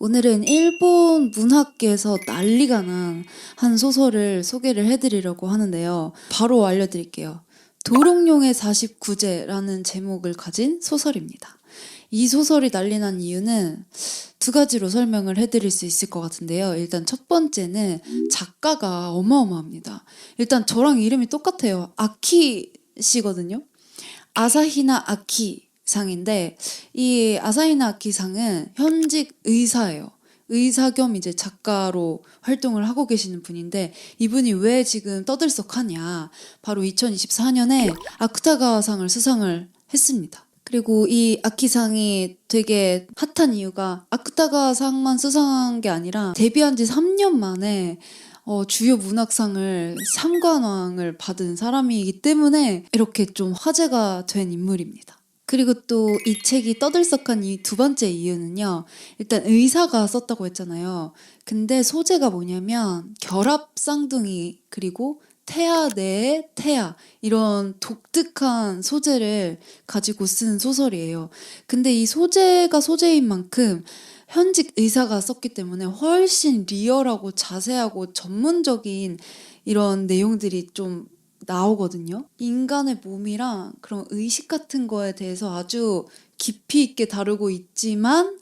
오늘은 일본 문학계에서 난리가 난 한 소설을 소개를 해드리려고 하는데요. 바로 알려드릴게요. 도롱뇽의 49제라는 제목을 가진 소설입니다. 이 소설이 난리 난 이유는 두 가지로 설명을 해드릴 수 있을 것 같은데요. 일단 첫 번째는 작가가 어마어마합니다. 일단 저랑 이름이 똑같아요. 아키 씨거든요. 아사히나 아키 상인데 이 아사히나 아키 상은 현직 의사예요. 의사 겸 이제 작가로 활동을 하고 계시는 분인데 이분이 왜 지금 떠들썩하냐? 바로 2024년에 아크타가상을 수상을 했습니다. 그리고 이 아키상이 되게 핫한 이유가 아크타가상만 수상한 게 아니라 데뷔한 지 3년 만에 어, 주요 문학상을 삼관왕을 받은 사람이기 때문에 이렇게 좀 화제가 된 인물입니다. 그리고 또 이 책이 떠들썩한 이 두 번째 이유는요. 일단 의사가 썼다고 했잖아요. 근데 소재가 뭐냐면 결합 쌍둥이 그리고 태아 내의 태아 이런 독특한 소재를 가지고 쓴 소설이에요. 근데 이 소재가 소재인 만큼 현직 의사가 썼기 때문에 훨씬 리얼하고 자세하고 전문적인 이런 내용들이 좀 나오거든요. 인간의 몸이랑 그런 의식 같은 거에 대해서 아주 깊이 있게 다루고 있지만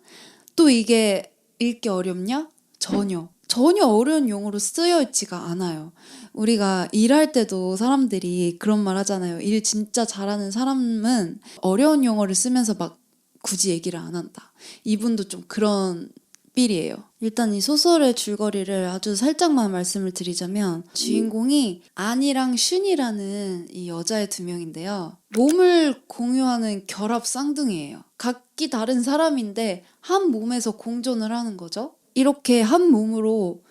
또 이게 읽기 어렵냐? 전혀. 전혀 어려운 용어로 쓰여 있지가 않아요. 우리가 일할 때도 사람들이 그런 말 하잖아요. 일 진짜 잘하는 사람은 어려운 용어를 쓰면서 막 굳이 얘기를 안 한다. 이분도 좀 그런 삘이에요. 일단 이 소설의 줄거리를 아주 살짝만 말씀을 드리자면 주인공이 안이랑 슌이라는 이 여자의 두 명인데요. 몸을 공유하는 결합 쌍둥이에요. 각기 다른 사람인데 한 몸에서 공존을 하는 거죠. 이렇게 한 몸으로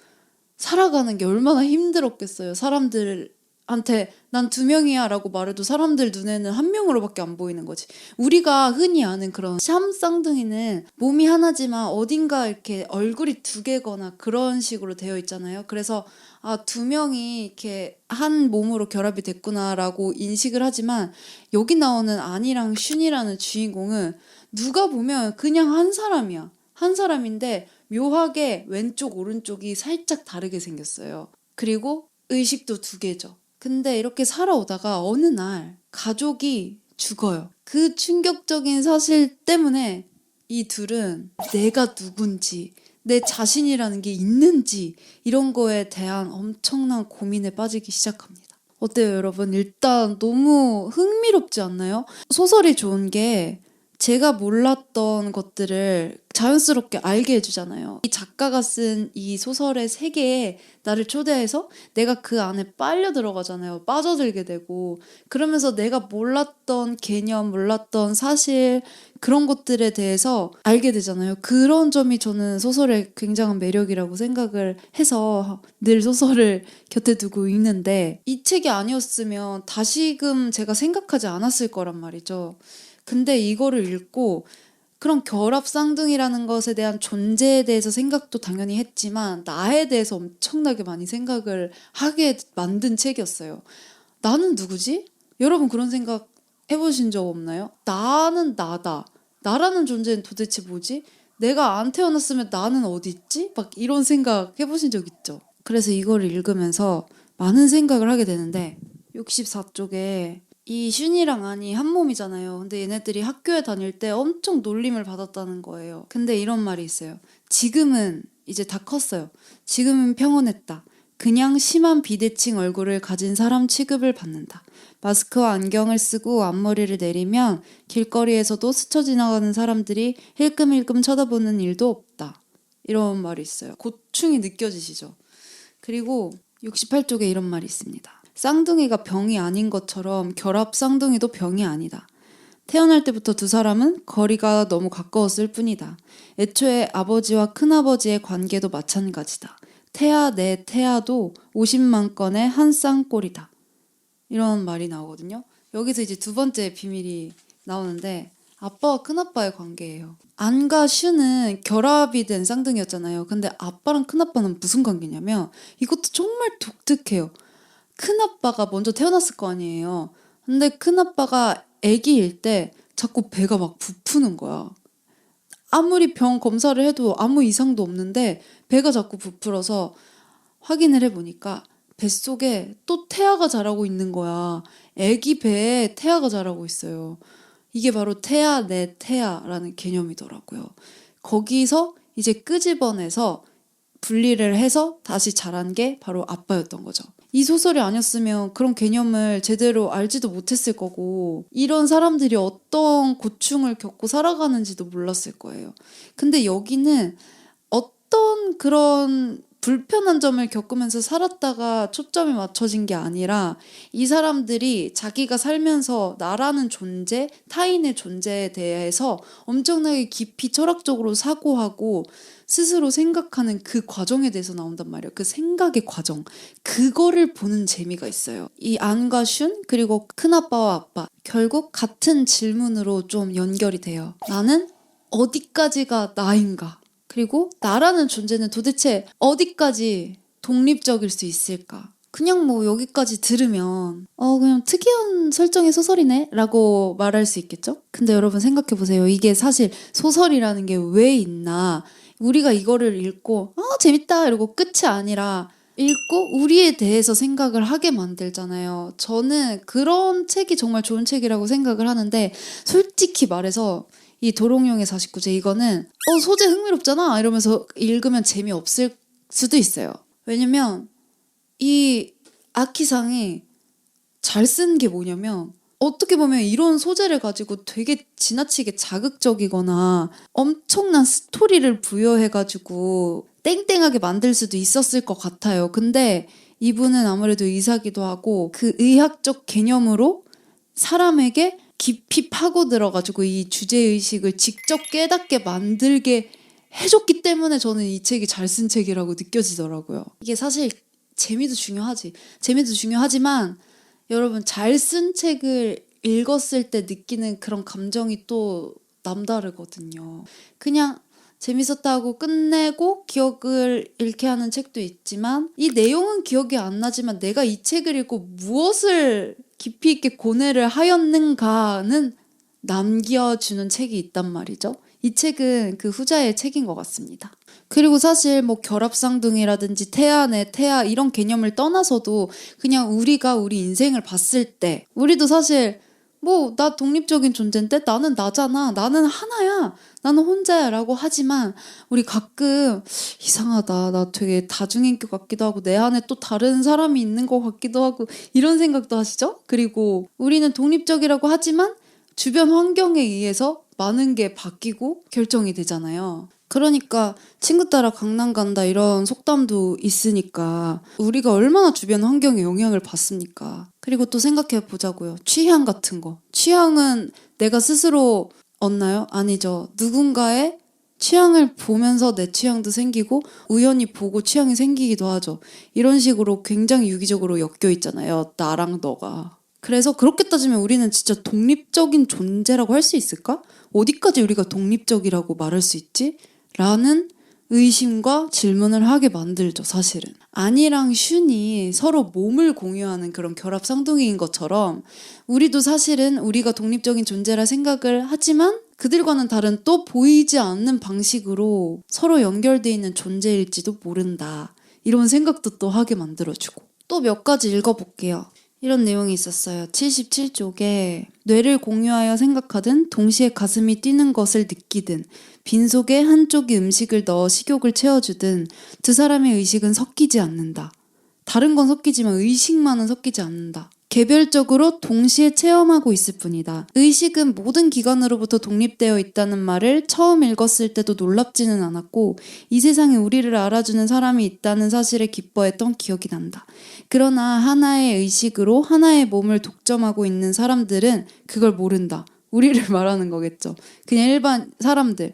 살아가는 게 얼마나 힘들었겠어요. 사람들 한테 난 두 명이야 라고 말해도 사람들 눈에는 한 명으로밖에 안 보이는 거지. 우리가 흔히 아는 그런 샴 쌍둥이는 몸이 하나지만 어딘가 이렇게 얼굴이 두 개거나 그런 식으로 되어 있잖아요. 그래서 아, 두 명이 이렇게 한 몸으로 결합이 됐구나라고 인식을 하지만 여기 나오는 안이랑 슌이라는 주인공은 누가 보면 그냥 한 사람이야. 한 사람인데 묘하게 왼쪽 오른쪽이 살짝 다르게 생겼어요. 그리고 의식도 두 개죠. 근데 이렇게 살아오다가 어느 날 가족이 죽어요. 그 충격적인 사실 때문에 이 둘은 내가 누군지, 내 자신이라는 게 있는지 이런 거에 대한 엄청난 고민에 빠지기 시작합니다. 어때요, 여러분? 일단 너무 흥미롭지 않나요? 소설이 좋은 게 제가 몰랐던 것들을 자연스럽게 알게 해주잖아요. 이 작가가 쓴 이 소설의 세계에 나를 초대해서 내가 그 안에 빨려 들어가잖아요. 빠져들게 되고. 그러면서 내가 몰랐던 개념, 몰랐던 사실, 그런 것들에 대해서 알게 되잖아요. 그런 점이 저는 소설의 굉장한 매력이라고 생각을 해서 늘 소설을 곁에 두고 읽는데 이 책이 아니었으면 다시금 제가 생각하지 않았을 거란 말이죠. 근데 이거를 읽고 그런 결합 쌍둥이라는 것에 대한 존재에 대해서 생각도 당연히 했지만 나에 대해서 엄청나게 많이 생각을 하게 만든 책이었어요. 나는 누구지? 여러분 그런 생각 해보신 적 없나요? 나는 나다. 나라는 존재는 도대체 뭐지? 내가 안 태어났으면 나는 어디 있지? 막 이런 생각 해보신 적 있죠? 그래서 이거를 읽으면서 많은 생각을 하게 되는데 64쪽에 이 슌이랑 안이 한 몸이잖아요. 근데 얘네들이 학교에 다닐 때 엄청 놀림을 받았다는 거예요. 근데 이런 말이 있어요. 지금은 이제 다 컸어요. 지금은 평온했다. 그냥 심한 비대칭 얼굴을 가진 사람 취급을 받는다. 마스크와 안경을 쓰고 앞머리를 내리면 길거리에서도 스쳐 지나가는 사람들이 힐끔힐끔 쳐다보는 일도 없다. 이런 말이 있어요. 고충이 느껴지시죠? 그리고 68쪽에 이런 말이 있습니다. 쌍둥이가 병이 아닌 것처럼 결합 쌍둥이도 병이 아니다. 태어날 때부터 두 사람은 거리가 너무 가까웠을 뿐이다. 애초에 아버지와 큰아버지의 관계도 마찬가지다. 태아 내 태아도 50만 건의 한 쌍꼴이다. 이런 말이 나오거든요. 여기서 이제 두 번째 비밀이 나오는데 아빠와 큰아빠의 관계예요. 안과 슈는 결합이 된 쌍둥이였잖아요. 근데 아빠랑 큰아빠는 무슨 관계냐면 이것도 정말 독특해요. 큰아빠가 먼저 태어났을 거 아니에요. 근데 큰아빠가 아기일 때 자꾸 배가 막 부푸는 거야. 아무리 병 검사를 해도 아무 이상도 없는데 배가 자꾸 부풀어서 확인을 해보니까 뱃속에 또 태아가 자라고 있는 거야. 애기 배에 태아가 자라고 있어요. 이게 바로 태아 내 태아라는 개념이더라고요. 거기서 이제 끄집어내서 분리를 해서 다시 자란 게 바로 아빠였던 거죠. 이 소설이 아니었으면 그런 개념을 제대로 알지도 못했을 거고, 이런 사람들이 어떤 고충을 겪고 살아가는지도 몰랐을 거예요. 근데 여기는 어떤 그런 불편한 점을 겪으면서 살았다가 초점이 맞춰진 게 아니라 이 사람들이 자기가 살면서 나라는 존재, 타인의 존재에 대해서 엄청나게 깊이 철학적으로 사고하고 스스로 생각하는 그 과정에 대해서 나온단 말이에요. 그 생각의 과정. 그거를 보는 재미가 있어요. 이 안과 슌, 그리고 큰아빠와 아빠. 결국 같은 질문으로 좀 연결이 돼요. 나는 어디까지가 나인가? 그리고 나라는 존재는 도대체 어디까지 독립적일 수 있을까? 그냥 뭐 여기까지 들으면 어 그냥 특이한 설정의 소설이네 라고 말할 수 있겠죠? 근데 여러분 생각해 보세요. 이게 사실 소설이라는 게 왜 있나? 우리가 이거를 읽고 아 재밌다 이러고 끝이 아니라 읽고 우리에 대해서 생각을 하게 만들잖아요. 저는 그런 책이 정말 좋은 책이라고 생각을 하는데 솔직히 말해서 이 도롱뇽의 49제 이거는 어 소재 흥미롭잖아 이러면서 읽으면 재미없을 수도 있어요. 왜냐면 이 아키상이 잘 쓴 게 뭐냐면 어떻게 보면 이런 소재를 가지고 되게 지나치게 자극적이거나 엄청난 스토리를 부여해가지고 땡땡하게 만들 수도 있었을 것 같아요. 근데 이분은 아무래도 의사기도 하고 그 의학적 개념으로 사람에게 깊이 파고 들어가지고 이 주제 의식을 직접 깨닫게 만들게 해줬기 때문에 저는 이 책이 잘 쓴 책이라고 느껴지더라고요. 이게 사실 재미도 중요하지. 재미도 중요하지만 여러분 잘 쓴 책을 읽었을 때 느끼는 그런 감정이 또 남다르거든요. 그냥 재밌었다고 끝내고 기억을 잃게 하는 책도 있지만 이 내용은 기억이 안 나지만 내가 이 책을 읽고 무엇을 깊이 있게 고뇌를 하였는가는 남겨주는 책이 있단 말이죠. 이 책은 그 후자의 책인 것 같습니다. 그리고 사실 뭐 결합쌍둥이라든지 태아내 태아 이런 개념을 떠나서도 그냥 우리가 우리 인생을 봤을 때 우리도 사실 뭐 나 독립적인 존재인데 나는 나잖아 나는 하나야 나는 혼자야라고 하지만 우리 가끔 이상하다 나 되게 다중인격 같기도 하고 내 안에 또 다른 사람이 있는 것 같기도 하고 이런 생각도 하시죠? 그리고 우리는 독립적이라고 하지만 주변 환경에 의해서 많은 게 바뀌고 결정이 되잖아요. 그러니까 친구 따라 강남 간다 이런 속담도 있으니까 우리가 얼마나 주변 환경에 영향을 받습니까? 그리고 또 생각해 보자고요. 취향 같은 거. 취향은 내가 스스로 얻나요? 아니죠. 누군가의 취향을 보면서 내 취향도 생기고 우연히 보고 취향이 생기기도 하죠. 이런 식으로 굉장히 유기적으로 엮여 있잖아요. 나랑 너가. 그래서 그렇게 따지면 우리는 진짜 독립적인 존재라고 할 수 있을까? 어디까지 우리가 독립적이라고 말할 수 있지? 라는 의심과 질문을 하게 만들죠, 사실은. 안이랑 슌이 서로 몸을 공유하는 그런 결합 쌍둥이인 것처럼 우리도 사실은 우리가 독립적인 존재라 생각을 하지만 그들과는 다른 또 보이지 않는 방식으로 서로 연결돼 있는 존재일지도 모른다. 이런 생각도 또 하게 만들어주고. 또 몇 가지 읽어볼게요. 이런 내용이 있었어요. 77쪽에 뇌를 공유하여 생각하든 동시에 가슴이 뛰는 것을 느끼든 빈속에 한쪽이 음식을 넣어 식욕을 채워주든 두 사람의 의식은 섞이지 않는다. 다른 건 섞이지만 의식만은 섞이지 않는다. 개별적으로 동시에 체험하고 있을 뿐이다. 의식은 모든 기관으로부터 독립되어 있다는 말을 처음 읽었을 때도 놀랍지는 않았고 이 세상에 우리를 알아주는 사람이 있다는 사실에 기뻐했던 기억이 난다. 그러나 하나의 의식으로 하나의 몸을 독점하고 있는 사람들은 그걸 모른다. 우리를 말하는 거겠죠. 그냥 일반 사람들.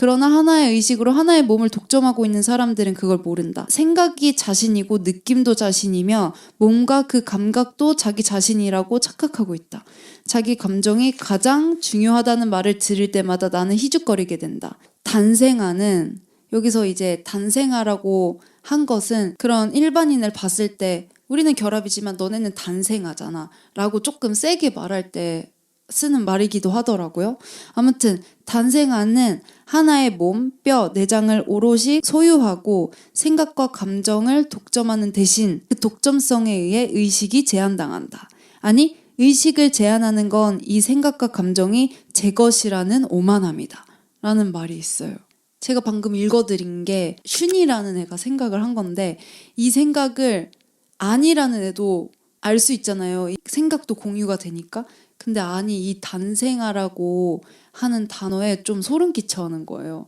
그러나 하나의 의식으로 하나의 몸을 독점하고 있는 사람들은 그걸 모른다. 생각이 자신이고 느낌도 자신이며 몸과 그 감각도 자기 자신이라고 착각하고 있다. 자기 감정이 가장 중요하다는 말을 들을 때마다 나는 희죽거리게 된다. 단생아는 여기서 이제 단생아라고 한 것은 그런 일반인을 봤을 때 우리는 결합이지만 너네는 단생아잖아 라고 조금 세게 말할 때 쓰는 말이기도 하더라고요. 아무튼 단생아는 하나의 몸, 뼈, 내장을 오롯이 소유하고 생각과 감정을 독점하는 대신 그 독점성에 의해 의식이 제한당한다. 아니 의식을 제한하는 건 이 생각과 감정이 제 것이라는 오만함이다. 라는 말이 있어요. 제가 방금 읽어드린 게 슌이라는 애가 생각을 한 건데 이 생각을 아니라는 애도 알 수 있잖아요. 이 생각도 공유가 되니까. 근데 아니 이 단생아라고 하는 단어에 좀 소름 끼쳐하는 거예요.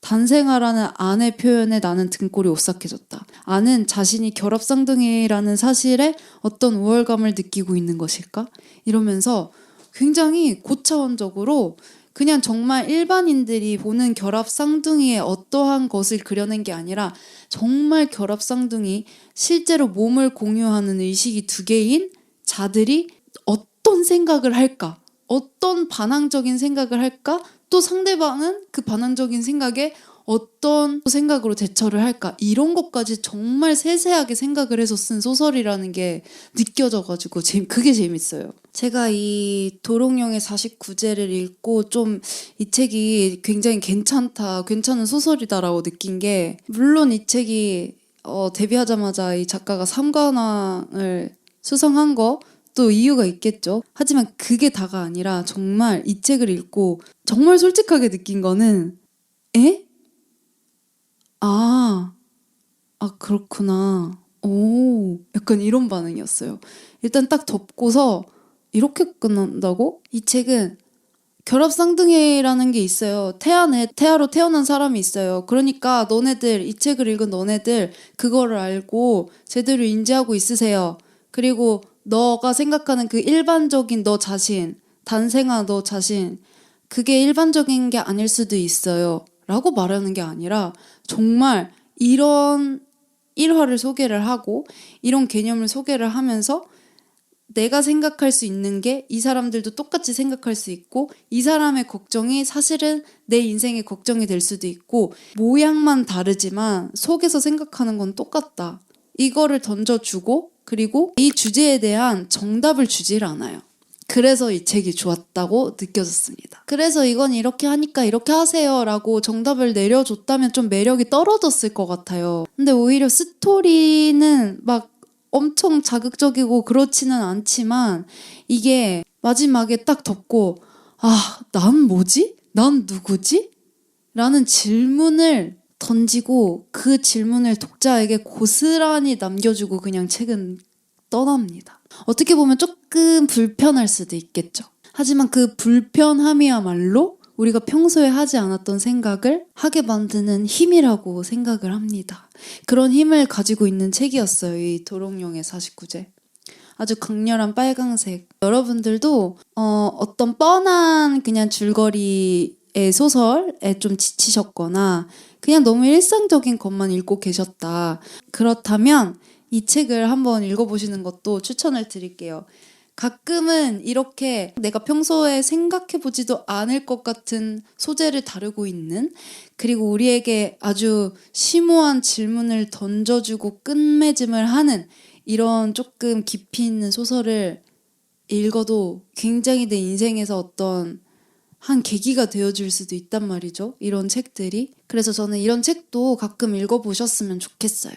단생아라는 안의 표현에 나는 등골이 오싹해졌다. 아는 자신이 결합쌍둥이라는 사실에 어떤 우월감을 느끼고 있는 것일까? 이러면서 굉장히 고차원적으로 그냥 정말 일반인들이 보는 결합쌍둥이의 어떠한 것을 그려낸 게 아니라 정말 결합쌍둥이 실제로 몸을 공유하는 의식이 두 개인 자들이 어 떤 생각을 할까? 어떤 반항적인 생각을 할까? 또 상대방은 그 반항적인 생각에 어떤 생각으로 대처를 할까? 이런 것까지 정말 세세하게 생각을 해서 쓴 소설이라는 게 느껴져가지고 재- 그게 재밌어요. 제가 이 도롱뇽의 49제를 읽고 좀 이 책이 굉장히 괜찮다, 괜찮은 소설이다라고 느낀 게 물론 이 책이 어, 데뷔하자마자 이 작가가 삼관왕을 수상한 거 또 이유가 있겠죠. 하지만 그게 다가 아니라 정말 이 책을 읽고 정말 솔직하게 느낀 거는 에? 아, 아 그렇구나. 오, 약간 이런 반응이었어요. 일단 딱 덮고서 이렇게 끝난다고? 이 책은 결합쌍둥이라는 게 있어요. 태아네, 태아로 태어난 사람이 있어요. 그러니까 너네들, 이 책을 읽은 너네들, 그거를 알고 제대로 인지하고 있으세요. 그리고 너가 생각하는 그 일반적인 너 자신, 단생아 너 자신, 그게 일반적인 게 아닐 수도 있어요. 라고 말하는 게 아니라 정말 이런 일화를 소개를 하고 이런 개념을 소개를 하면서 내가 생각할 수 있는 게 이 사람들도 똑같이 생각할 수 있고 이 사람의 걱정이 사실은 내 인생의 걱정이 될 수도 있고 모양만 다르지만 속에서 생각하는 건 똑같다. 이거를 던져주고 그리고 이 주제에 대한 정답을 주질 않아요. 그래서 이 책이 좋았다고 느껴졌습니다. 그래서 이건 이렇게 하니까 이렇게 하세요 라고 정답을 내려줬다면 좀 매력이 떨어졌을 것 같아요. 근데 오히려 스토리는 막 엄청 자극적이고 그렇지는 않지만 이게 마지막에 딱 덮고 아, 난 뭐지? 난 누구지? 라는 질문을 던지고 그 질문을 독자에게 고스란히 남겨주고 그냥 책은 떠납니다. 어떻게 보면 조금 불편할 수도 있겠죠. 하지만 그 불편함이야말로 우리가 평소에 하지 않았던 생각을 하게 만드는 힘이라고 생각을 합니다. 그런 힘을 가지고 있는 책이었어요. 이 도롱뇽의 49제. 아주 강렬한 빨강색. 여러분들도 어, 어떤 뻔한 그냥 줄거리의 소설에 좀 지치셨거나 그냥 너무 일상적인 것만 읽고 계셨다. 그렇다면 이 책을 한번 읽어보시는 것도 추천을 드릴게요. 가끔은 이렇게 내가 평소에 생각해보지도 않을 것 같은 소재를 다루고 있는 그리고 우리에게 아주 심오한 질문을 던져주고 끝맺음을 하는 이런 조금 깊이 있는 소설을 읽어도 굉장히 내 인생에서 어떤 한 계기가 되어줄 수도 있단 말이죠. 이런 책들이. 그래서 저는 이런 책도 가끔 읽어보셨으면 좋겠어요.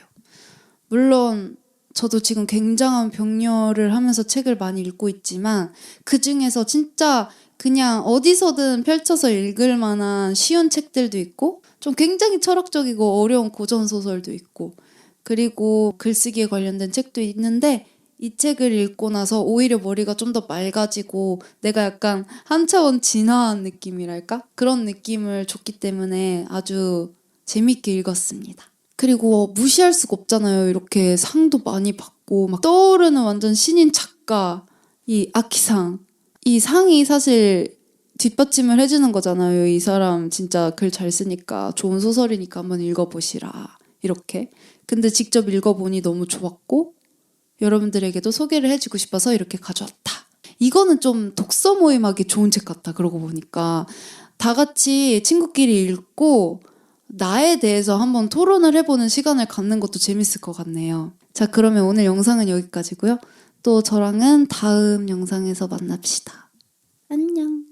물론 저도 지금 굉장한 병렬을 하면서 책을 많이 읽고 있지만 그 중에서 진짜 그냥 어디서든 펼쳐서 읽을 만한 쉬운 책들도 있고 좀 굉장히 철학적이고 어려운 고전 소설도 있고 그리고 글쓰기에 관련된 책도 있는데 이 책을 읽고 나서 오히려 머리가 좀 더 맑아지고 내가 약간 한 차원 진화한 느낌이랄까? 그런 느낌을 줬기 때문에 아주 재밌게 읽었습니다. 그리고 무시할 수가 없잖아요. 이렇게 상도 많이 받고 막 떠오르는 완전 신인 작가 이 아키상 이 상이 사실 뒷받침을 해주는 거잖아요. 이 사람 진짜 글 잘 쓰니까 좋은 소설이니까 한번 읽어보시라 이렇게. 근데 직접 읽어보니 너무 좋았고 여러분들에게도 소개를 해주고 싶어서 이렇게 가져왔다. 이거는 좀 독서 모임하기 좋은 책 같다. 그러고 보니까 다 같이 친구끼리 읽고 나에 대해서 한번 토론을 해보는 시간을 갖는 것도 재밌을 것 같네요. 자, 그러면 오늘 영상은 여기까지고요. 또 저랑은 다음 영상에서 만납시다. 안녕.